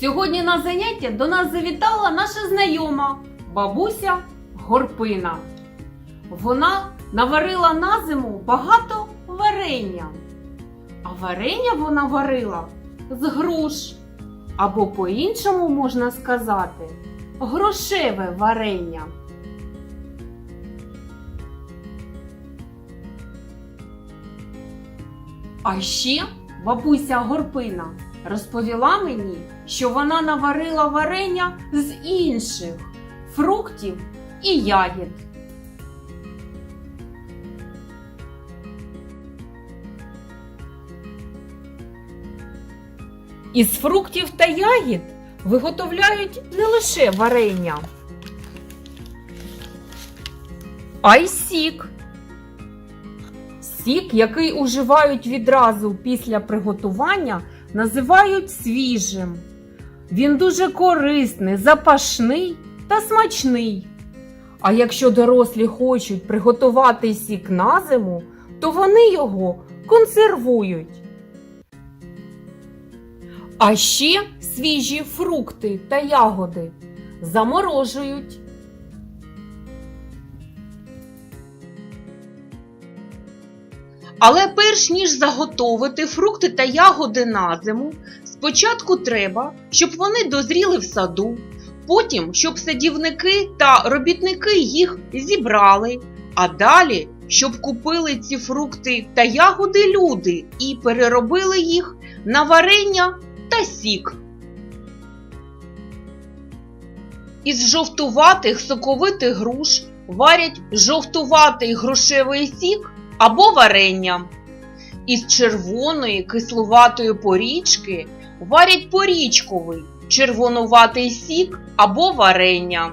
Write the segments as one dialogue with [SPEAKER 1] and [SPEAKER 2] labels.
[SPEAKER 1] Сьогодні на заняття до нас завітала наша знайома бабуся Горпина. Вона наварила на зиму багато варення. А варення вона варила з груш. Або по-іншому можна сказати грошеве варення. А ще бабуся Горпина розповіла мені, що вона наварила варення з інших фруктів і ягід. Із фруктів та ягід виготовляють не лише варення, а й сік. Сік, який уживають відразу після приготування, називають свіжим. Він дуже корисний, запашний та смачний. А якщо дорослі хочуть приготувати сік на зиму, то вони його консервують. А ще свіжі фрукти та ягоди заморожують.
[SPEAKER 2] Але перш ніж заготовити фрукти та ягоди на зиму, спочатку треба, щоб вони дозріли в саду, потім, щоб садівники та робітники їх зібрали, а далі, щоб купили ці фрукти та ягоди люди і переробили їх на варення та сік. Із жовтуватих соковитих груш варять жовтуватий грушевий сік або варення. Із червоної кислуватої порічки варять порічковий червонуватий сік або варення.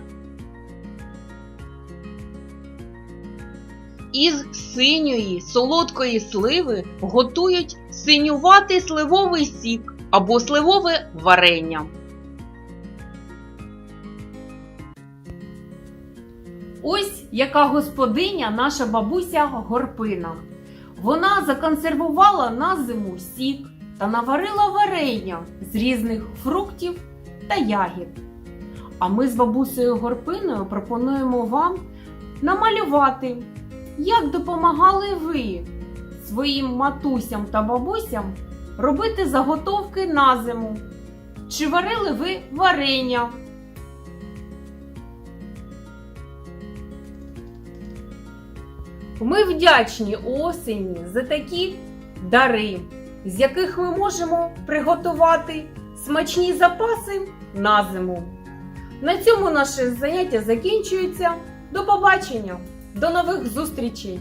[SPEAKER 2] Із синьої солодкої сливи готують синюватий сливовий сік або сливове варення.
[SPEAKER 1] Ось яка господиня наша бабуся Горпина. Вона законсервувала на зиму сік та наварила варення з різних фруктів та ягід. А ми з бабусею Горпиною пропонуємо вам намалювати, як допомагали ви своїм матусям та бабусям робити заготовки на зиму. Чи варили ви варення? Ми вдячні осені за такі дари, з яких ми можемо приготувати смачні запаси на зиму. На цьому наше заняття закінчується. До побачення, до нових зустрічей!